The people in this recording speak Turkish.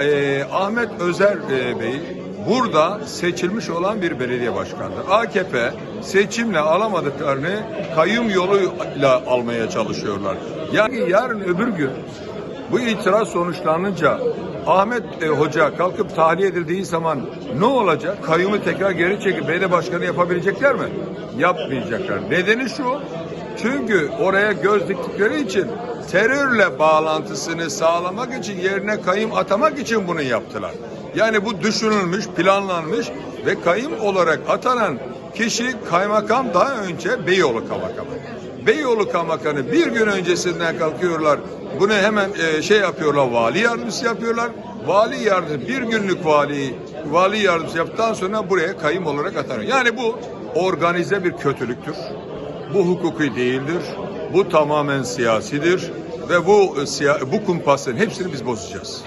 e, Ahmet Özer e, Bey burada seçilmiş olan bir belediye başkanıdır. AKP seçimle alamadıklarını kayyum yoluyla almaya çalışıyorlar. Yani yarın öbür gün bu itiraz sonuçlanınca Ahmet e, Hoca kalkıp tahliye edildiği zaman ne olacak? Kayyumu tekrar geri çekip belediye başkanı yapabilecekler mi? Yapmayacaklar. Nedeni şu. Çünkü oraya göz diktikleri için terörle bağlantısını sağlamak için yerine kayyum atamak için bunu yaptılar. Yani bu düşünülmüş, planlanmış ve kayyum olarak atanan kişi kaymakam daha önce Beyoğlu kaymakamı. Beyoğlu kaymakamı bir gün öncesinden kalkıyorlar. Bunu hemen e, şey yapıyorlar, vali yardımcısı yapıyorlar. Vali yardımcısı bir günlük vali vali yardımcısı yaptıktan sonra buraya kayım olarak atanıyor. Yani bu organize bir kötülüktür. Bu hukuki değildir. Bu tamamen siyasidir ve bu e, bu kumpasların hepsini biz bozacağız.